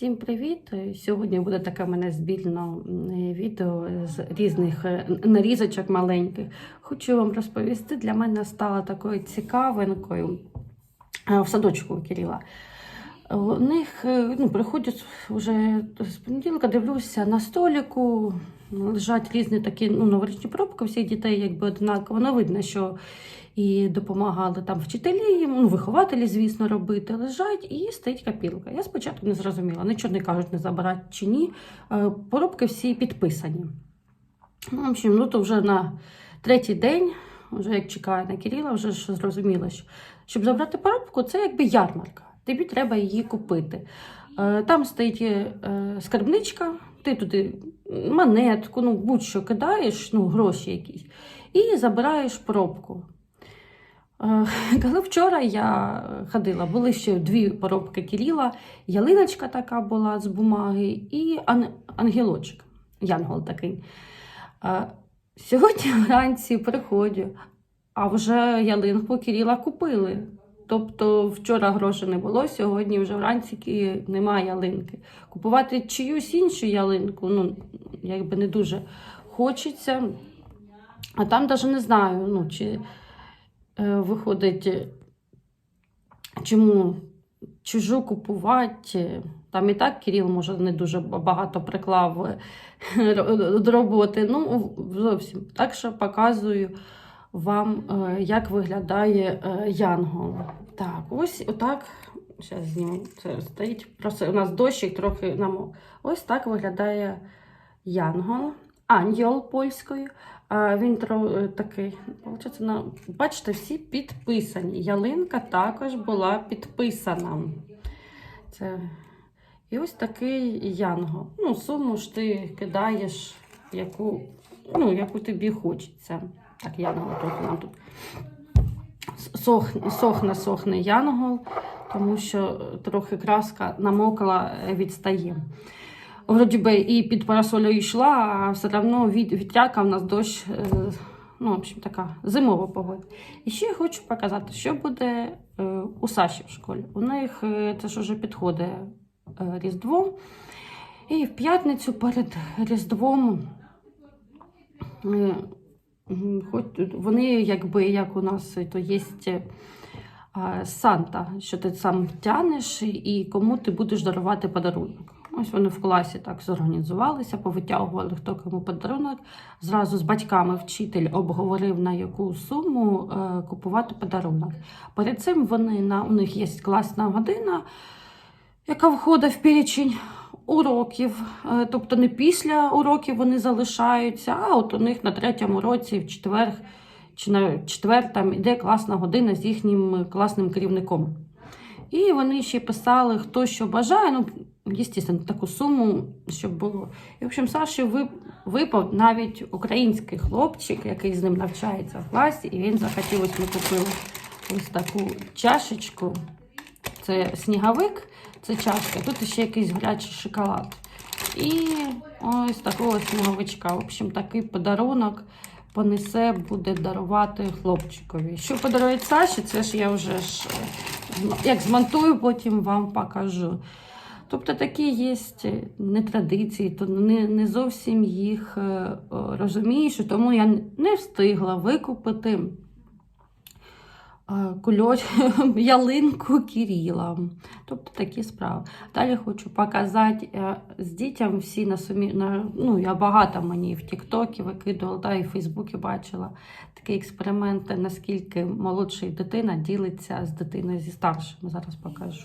Всім привіт! Сьогодні буде таке в мене збільне відео з різних е, нарізочок маленьких. Хочу вам розповісти, для мене стала такою цікавинкою е, в садочку Кирила. У них е, ну, приходять вже з понеділка, дивлюся на столику, лежать різні такі ну, новорічні пробки, всіх дітей якби однаково. Ну, видно, що і допомагали там вчителі, ну, вихователі, звісно, робити, лежать і стоїть копілка. Я спочатку не зрозуміла, нічого не кажуть, не забирати чи ні. Е, Поробки всі підписані. Ну, в общем, ну то вже на третій день, вже як чекаю на Кирила, вже ж зрозуміла, що щоб забрати поробку, це якби ярмарка. Тобі треба її купити. Е, Там стоїть е, скарбничка, ти туди монетку, ну будь-що кидаєш, ну гроші якісь, і забираєш пробку. Е, Коли вчора я ходила, були ще дві поробки Кирила, ялиночка така була з бумаги і ан- ангелочок, янгол такий. Е, Сьогодні вранці приходжу, а вже ялинку Кирила купили. Тобто вчора грошей не було, сьогодні вже вранці немає ялинки. Купувати чиюсь іншу ялинку, ну, якби не дуже хочеться. А там навіть не знаю, ну, чи е, виходить, е, чому чужу купувати. Там і так Кирил, може, не дуже багато приклав е, ро- роботи. Ну, зовсім. Так що показую вам, е, як виглядає е, янгол. Так, ось отак. Зараз зніму. Це стоїть. Просто у нас дощик трохи намок. Ось так виглядає янгол. Ангел польською. Він е, такий, бачите, всі підписані. Ялинка також була підписана. Це... І ось такий янгол. Ну, суму ж ти кидаєш, яку, ну, яку тобі хочеться. Так, янгол трохи нам тут сохне, сохне янгол, тому що трохи краска намокла, е, відстає. Вроді би і під парасолею йшла, а все одно від, вітряка в нас дощ, е, ну, в общем, така зимова погода. І ще я хочу показати, що буде е, у Саші в школі. У них е, це ж вже підходить е, Різдво. І в п'ятницю перед Різдвом е, хоч вони, якби як у нас, то є Санта, що ти сам тянеш і кому ти будеш дарувати подарунок. Ось вони в класі так зорганізувалися, повитягували хто кому подарунок. Зразу з батьками вчитель обговорив на яку суму е, купувати подарунок. Перед цим вони на у них є класна година, яка входить в перечень уроків. Е, тобто не після уроків вони залишаються, а от у них на третьому році, в четвер чи на четвер іде класна година з їхнім класним керівником. І вони ще писали, хто що бажає. Ну, звісно, таку суму, щоб було. І, в общем, Саші випав навіть український хлопчик, який з ним навчається в класі, і він захотів, ось ми купили ось таку чашечку. Це сніговик, це чашка. Тут ще якийсь гарячий шоколад. І ось такого сніговичка. В общем, такий подарунок понесе, буде дарувати хлопчикові. Що подарує Саші, це ж я вже ж як змонтую, потім вам покажу. Тобто такі є не традиції, то не, не зовсім їх е, е, розумієш, тому я не встигла викупити е, кульоч, ялинку Кирила. Тобто такі справи. Далі хочу показати е, з дітям всі на сумі. На, ну, я багато мені в Тіктокі викидувала, та і в Фейсбуці бачила такі експерименти, наскільки молодша дитина ділиться з дитиною зі старшим. Зараз покажу.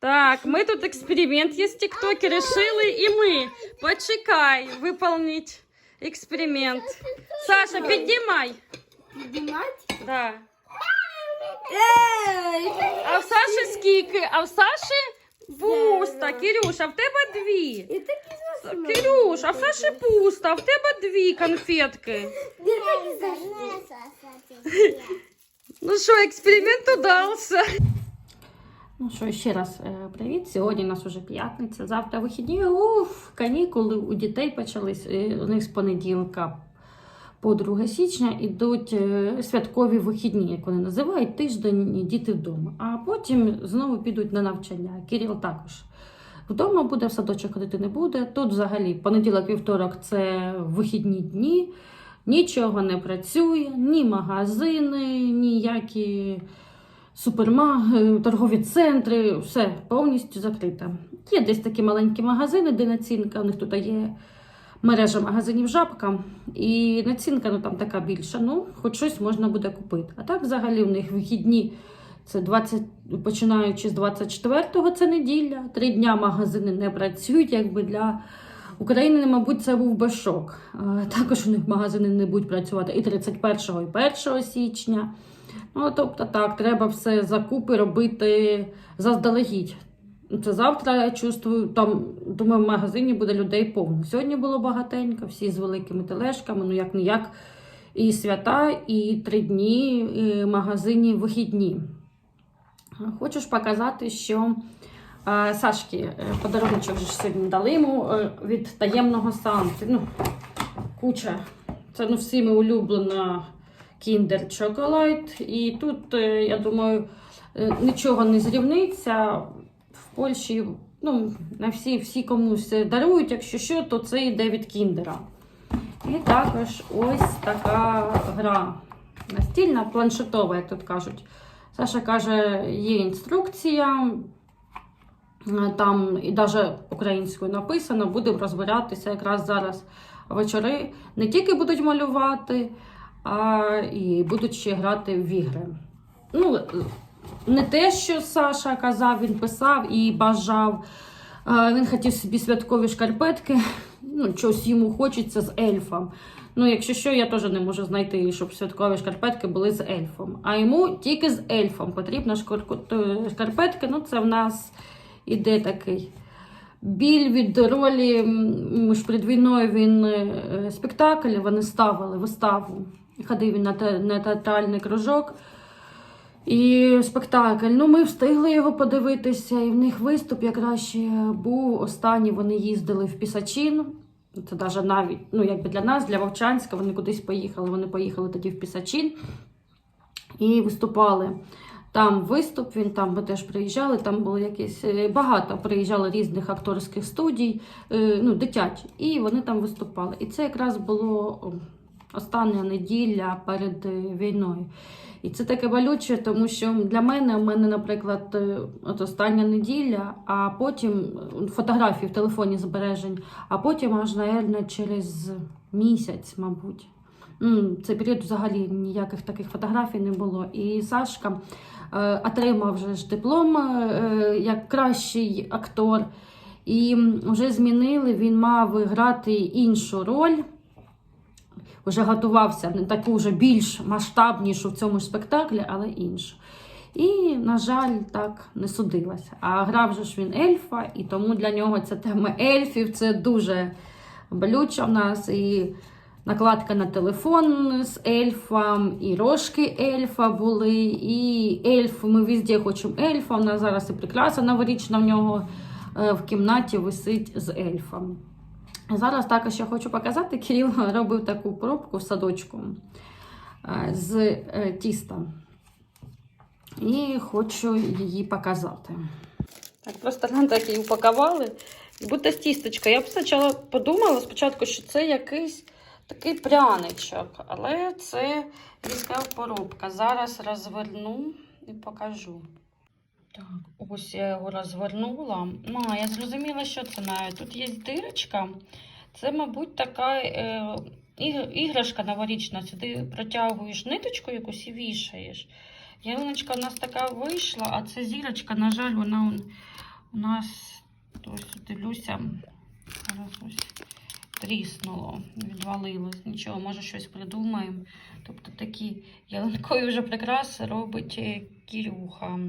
Так, ми тут експеримент є з тіктоки решили, і ми. Почекай, виповнить експеримент. Саша, піднімай. Піднімати? Да. Ей! А в Саші скільки? А в Саші пусто. Кирюш, а в тебе дві. І такі засунули. Кирюш, а в Саші пусто, а в тебе дві конфетки. Де такі засунули? Ну що, експеримент удався. Ну що, ще раз е, привіт. Сьогодні у нас уже п'ятниця, завтра вихідні. Уф, канікули у дітей почались. е, У них з понеділка по 2 січня ідуть е, святкові вихідні, як вони називають, тиждень діти вдома. А потім знову підуть на навчання. Кирил також. Вдома буде, в садочок ходити не буде. Тут взагалі понеділок, вівторок це вихідні дні, нічого не працює, ні магазини, ніякі супермаги, торгові центри, все повністю закрите. Є десь такі маленькі магазини, де націнка, у них тут є мережа магазинів жабка, і націнка ну, там така більша, ну, хоч щось можна буде купити. А так взагалі у них вихідні. Це 20, починаючи з 24-го, це неділя. Три дня магазини не працюють. Якби для України, мабуть, це був би шок. Також у них магазини не будуть працювати і 31-го, і 1 січня. Ну, тобто, так, треба все закупи робити заздалегідь. Це завтра я чувствую, там, думаю, в магазині буде людей повно. Сьогодні було багатенько, всі з великими тележками, ну як не як. І свята, і три дні і магазині вихідні. Хочу ж показати, що е, Сашки е, подаруночок же ж сьогодні дали йому е, від таємного Санти. Ну, куча. Це ну, всіми улюблена Kinder Chocolate. І тут, е, я думаю, е, нічого не зрівниться. В Польщі ну, на всі, всі комусь дарують, якщо що, то це йде від Кіндера. І також ось така гра. Настільна, планшетова, як тут кажуть. Саша каже, є інструкція, там і навіть українською написано, будемо розбиратися якраз зараз вечори. Не тільки будуть малювати, а і будуть ще грати в ігри. Ну, не те, що Саша казав, він писав і бажав. Він хотів собі святкові шкарпетки. Ну, щось йому хочеться з ельфом. Ну, якщо що, я теж не можу знайти, щоб святкові шкарпетки були з ельфом. А йому тільки з ельфом потрібна е, шкарпетки. Ну, це в нас іде такий біль від ролі. м, ж перед війною він е, спектакль, вони ставили виставу. Ходив він на, на театральний кружок. І спектакль. Ну, ми встигли його подивитися, і в них виступ якраз ще був останній. Вони їздили в Пісачин. Це навіть навіть, ну, якби для нас, для Вовчанська, вони кудись поїхали. Вони поїхали тоді в Пісачин і виступали. Там виступ, він там ми теж приїжджали, там було якесь е, багато приїжджали різних акторських студій, е, ну, дитячі, і вони там виступали. І це якраз було остання неділя перед е, війною. І це таке болюче, тому що для мене, в мене, наприклад, е, от остання неділя, а потім е, фотографії в телефоні збережень, а потім аж, наверное, через місяць, мабуть. М, Цей період взагалі ніяких таких фотографій не було. І Сашка е, отримав вже ж диплом е, як кращий актор. І вже змінили, він мав грати іншу роль. Вже готувався не таку вже більш масштабнішу в цьому спектаклі, але іншу. І, на жаль, так не судилася. А грав же ж він ельфа, і тому для нього ця тема ельфів це дуже болюча в нас. І накладка на телефон з ельфом, і рожки ельфа були, і ельф. Ми везде хочемо ельфа. У нас зараз і прикраса новорічна в нього е, в кімнаті висить з ельфом. Зараз також я хочу показати, Кирил робив таку пробку в садочку е, з е, тіста. І хочу її показати. Так, просто нам так її упакували. Будто з тістечка. Я б спочатку подумала спочатку, що це якийсь такий пряничок, але це різка поробка. Зараз розверну і покажу. Так, ось я його розвернула. А, я зрозуміла, що це навіть. Тут є дирочка. Це, мабуть, така е, іграшка новорічна. Сюди протягуєш ниточку якусь і вішаєш. Ялиночка у нас така вийшла, а це зірочка, на жаль, вона у нас ось дивлюся. Зараз ось тріснуло, відвалилось. Нічого, може щось придумаємо. Тобто такі ялинкові вже прикраси робить е, Кірюха.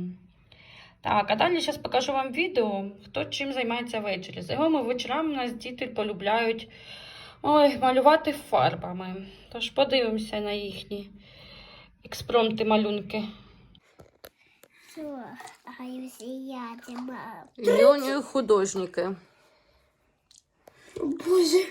Так, а далі зараз покажу вам відео, хто чим займається ввечері. За його вечорами у нас діти полюбляють ой, малювати фарбами. Тож подивимося на їхні експромти малюнки. Льоні художники. Боже.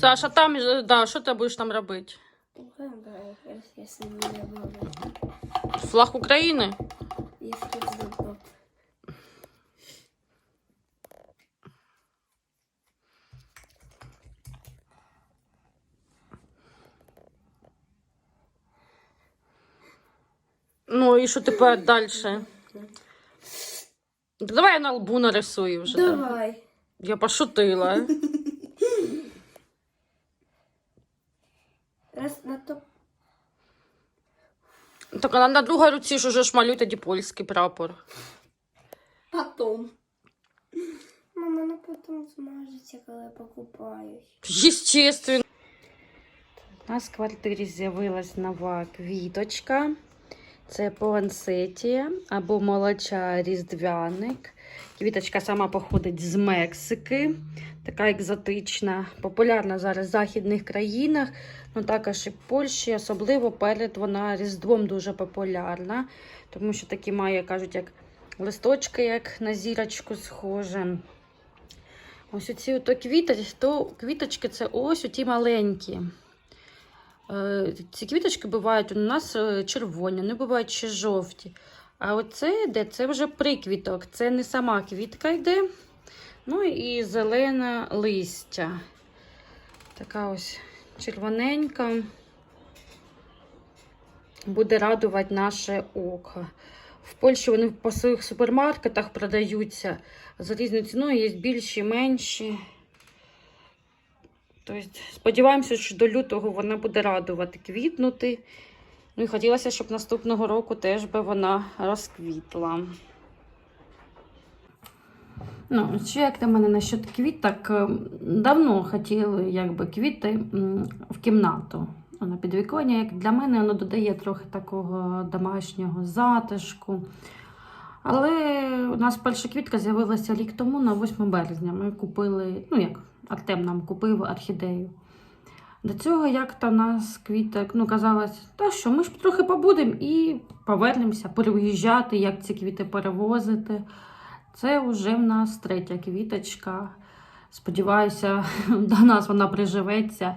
Саша, там, е, да, що ти будеш там робити? Флаг України? Ну і що тепер далі? Давай я на лбу нарисую вже. так. Давай. Я пошутила. Раз на то. Так а на другій руці ж уже ж малюй тоді польський прапор. Потом. Мама, ну потом змажеться, коли я покупаюсь. Естественно. У нас в квартирі з'явилась нова квіточка. Це пуансетія або молоча різдвяник. Квіточка сама походить з Мексики, така екзотична, популярна зараз в західних країнах, ну також і в Польщі, особливо перед вона Різдвом дуже популярна, тому що такі має, кажуть, як листочки, як на зірочку схоже. Ось оці ото квіточки, то квіточки це ось оті маленькі. Е, Ці квіточки бувають у нас е, червоні, вони бувають ще жовті. А оце йде, це вже приквіток. Це не сама квітка йде. Ну і зелене листя. Така ось червоненька. Буде радувати наше око. В Польщі вони по своїх супермаркетах продаються за різною ціною, є більші, менші. Тобто, сподіваємося, що до лютого вона буде радувати квітнути. Ну і хотілося, щоб наступного року теж би вона розквітла. Ну, ще як на мене насчет квіток, е, давно хотіли якби квіти в кімнату. На підвіконня, як для мене, воно додає трохи такого домашнього затишку. Але у нас перша квітка з'явилася рік тому, на 8 березня. Ми купили, ну як Артем нам купив орхідею. До цього як-то нас квіток, ну казалось, та що ми ж трохи побудемо і повернемося, переїжджати, як ці квіти перевозити. Це вже в нас третя квіточка. Сподіваюся, до нас вона приживеться.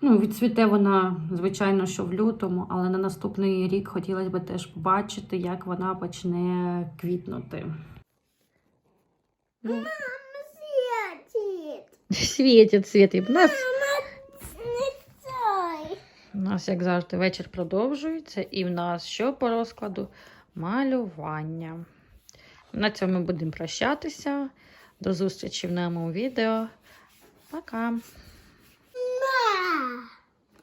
Ну, відцвіте вона, звичайно, що в лютому, але на наступний рік хотілося б теж побачити, як вона почне квітнути. Святит. Світить, світить. У нас. У нас, як завжди, вечір продовжується, і в нас що по розкладу? Малювання. На цьому будемо прощатися. До зустрічі в новому відео. Пока!